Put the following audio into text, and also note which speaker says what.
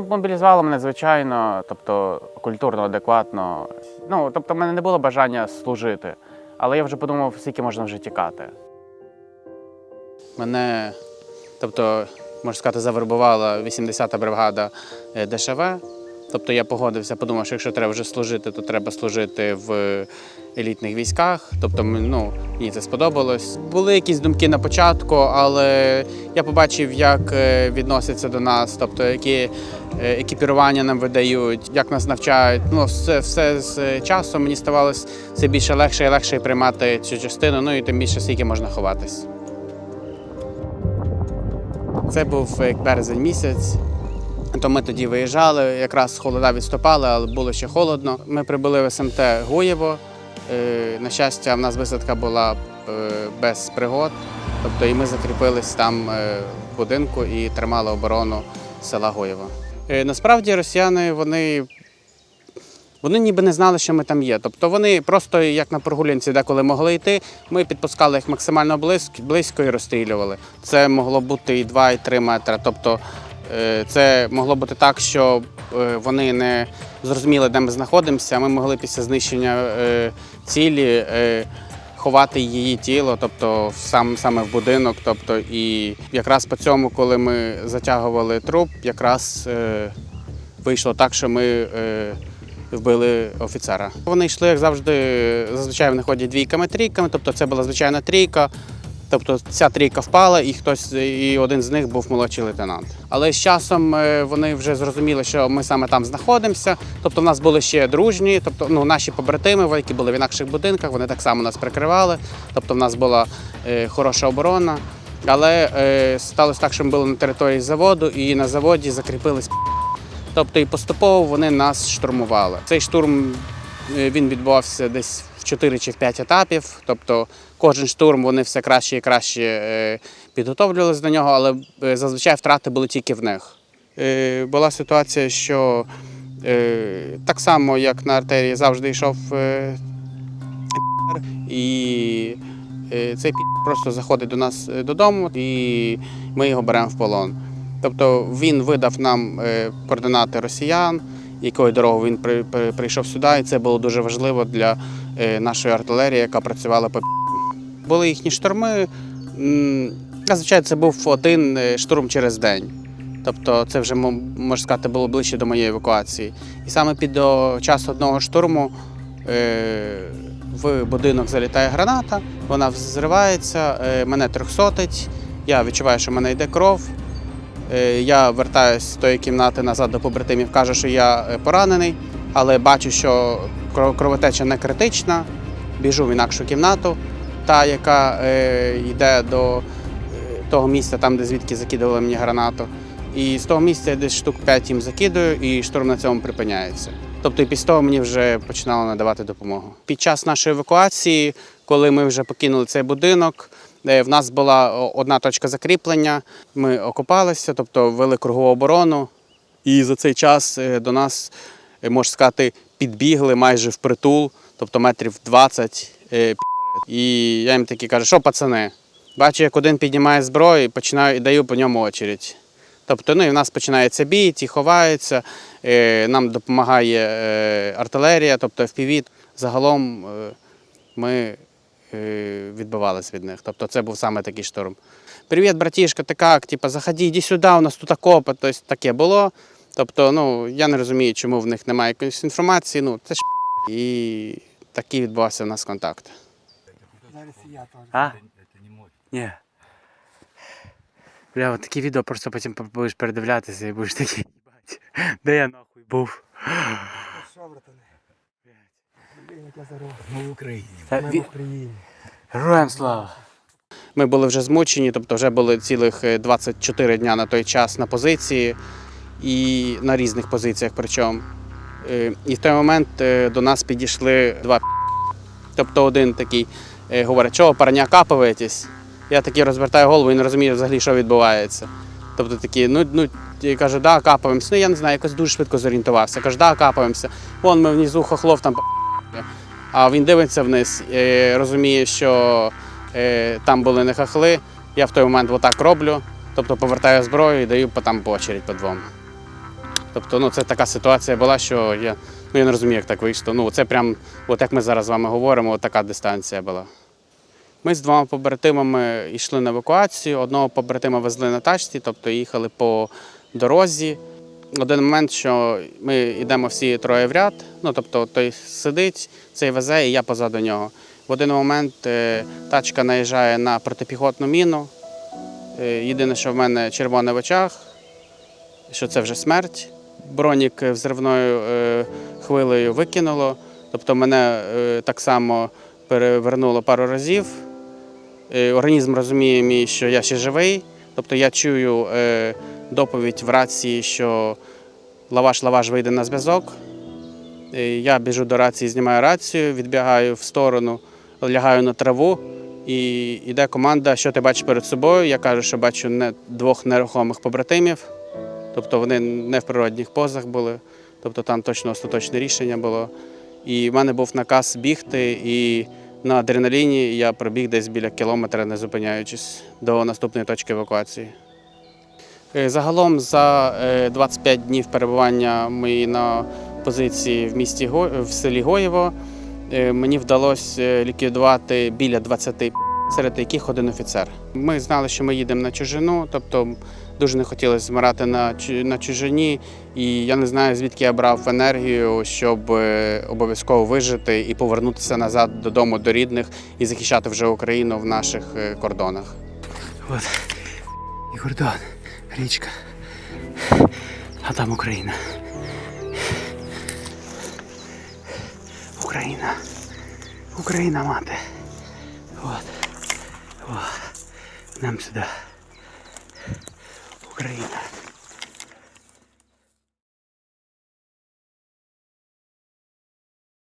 Speaker 1: Ну, мобілізувало мене звичайно, тобто культурно, адекватно. Ну, тобто, в мене не було бажання служити, але я вже подумав, скільки можна вже тікати. Мене, тобто, можна сказати, завербувала 80-та бригада е, ДШВ. Тобто я погодився, подумав, що якщо треба вже служити, то треба служити в елітних військах. Тобто, ну, мені це сподобалось. Були якісь думки на початку, але я побачив, як е, відносяться до нас, тобто які е, екіпірування нам видають, як нас навчають. Ну, все, все з часом мені ставалось все більше легше і легше приймати цю частину, ну і тим більше скільки можна ховатись. Це був як березень місяць. То ми тоді виїжджали, якраз холода відступали, але було ще холодно. Ми прибули в СМТ Гуєво. Е, На щастя, в нас висадка була е, без пригод. Тобто і ми закріпились там е, в будинку і тримали оборону села Гуєво. Насправді росіяни вони. Вони ніби не знали, що ми там є. Тобто вони просто як на прогулянці, деколи могли йти. Ми підпускали їх максимально близько, близько і розстрілювали. Це могло бути і 2, і 3 метри. Тобто це могло бути так, що е, вони не зрозуміли, де ми знаходимося. Ми могли після знищення е, цілі е, ховати її тіло, тобто сам саме в будинок. Тобто, і якраз по цьому, коли ми затягували труп, якраз е, вийшло так, що ми. Е, Вбили офіцера. Вони йшли, як завжди, зазвичай вони ходять двійками, трійками, тобто це була звичайна трійка. Тобто ця трійка впала, і хтось, і один з них був молодший лейтенант. Але з часом е, вони вже зрозуміли, що ми саме там знаходимося. Тобто, в нас були ще дружні, тобто ну, наші побратими, які були в інакших будинках, вони так само нас прикривали. Тобто, в нас була е, хороша оборона. Але е, сталося так, що ми були на території заводу, і на заводі закріпились Тобто і поступово вони нас штурмували. Цей штурм е, він відбувався десь в 4 чи в 5 етапів. Тобто кожен штурм вони все краще і краще е, підготовлювалися до нього, але е, зазвичай втрати були тільки в них. Е, Була ситуація, що так само, як на артерії, завжди йшов і цей просто заходить до нас додому, і ми його беремо в полон. Тобто він видав нам координати росіян, якою дорогою він при- при- прийшов сюди, і це було дуже важливо для нашої артилерії, яка працювала по були їхні штурми. Зазвичай це був один е, штурм через день. Тобто це вже мо- можна сказати було ближче до моєї евакуації. І саме під до часу одного штурму е, в будинок залітає граната, вона взривається, е, мене трьохсотить. Я відчуваю, що в мене йде кров. Е, Я вертаюсь з тої кімнати назад до побратимів, кажу, що я е, поранений, але бачу, що кровотеча не критична. Біжу в інакшу кімнату, та, яка е, йде до е, того місця, там, де звідки закидували мені гранату. І з того місця я десь штук 5 їм закидую, і штурм на цьому припиняється. Тобто і після того мені вже починали надавати допомогу. Під час нашої евакуації, коли ми вже покинули цей будинок, е, в нас була одна точка закріплення. Ми окопалися, тобто вели кругову оборону. І за цей час е, до нас, можна сказати, підбігли майже впритул, тобто метрів 20 е. І я їм таки кажу, що пацани, бачу, як один піднімає зброю і починаю і даю по ньому очередь. Тобто, ну і в нас починається бій, ті ховаються, е, нам допомагає е, артилерія, тобто FPV. Загалом е, ми е, відбивалися від них. Тобто це був саме такий штурм. Привіт, братішка, ти як? Типа, заходи, іди сюди, у нас тут окопи. Тобто таке було. Тобто, ну, я не розумію, чому в них немає якоїсь інформації. Ну, це ж. І такий відбувався у нас контакт.
Speaker 2: Зараз я теж.
Speaker 1: А? Ні. Бля, от такі відео просто потім будеш передивлятися і будеш такий, їбать, де я нахуй був.
Speaker 2: Що, братане?
Speaker 3: Ми в Україні.
Speaker 1: Та
Speaker 2: Ми в Україні.
Speaker 1: Героям слава! Ми були вже змучені, тобто вже були цілих е, 24 дня на той час на позиції і на різних позиціях. Причому. Е, І в той момент е, до нас підійшли два. Тобто один такий е, говорить, чого парня капаєтесь? Я такий розвертаю голову і не розумію взагалі, що відбувається. Тобто такі, ну, ну і каже, да, капаємося. Ну я не знаю, якось дуже швидко зорієнтувався. Каже, да, капаємося. Вон ми внизу хохлов там. п***ли». А він дивиться вниз, е, розуміє, що там були не хахли. Я в той момент отак роблю, тобто повертаю зброю і даю по там по очередь по двом. Тобто, ну, це така ситуація була, що я, ну, я не розумію, як так вийшло. Ну, це прям, от як ми зараз з вами говоримо, от така дистанція була. Ми з двома побратимами йшли на евакуацію. Одного побратима везли на тачці, тобто їхали по дорозі. Один момент, що ми йдемо всі троє в ряд, ну тобто той сидить, цей везе, і я позаду нього. В один момент е, тачка наїжджає на протипіхотну міну. Е, Єдине, що в мене червоне в очах, що це вже смерть. Бронік взривною е, хвилею викинуло. Тобто мене е, так само перевернуло пару разів. Е, Організм розуміє мій, що я ще живий. Тобто я чую е, доповідь в рації, що лаваш-лаваш вийде на зв'язок. Е, Я біжу до рації, знімаю рацію, відбігаю в сторону, лягаю на траву. І йде команда, що ти бачиш перед собою. Я кажу, що бачу не двох нерухомих побратимів. Тобто вони не в природних позах були, тобто там точно остаточне рішення було. І в мене був наказ бігти, і на адреналіні я пробіг десь біля кілометра, не зупиняючись до наступної точки евакуації. Е, Загалом за е, 25 днів перебування ми на позиції в місті Го- в селі Гоєво е, мені вдалося е, ліквідувати біля 20 серед яких один офіцер. Ми знали, що ми їдемо на чужину, тобто дуже не хотілося змирати на, на чужині. І я не знаю, звідки я брав енергію, щоб е, обов'язково вижити і повернутися назад додому до рідних і захищати вже Україну в наших е, кордонах.
Speaker 2: От. І кордон, річка. А там Україна. Україна. Україна, мати. От. О. Нам сюди. Україна.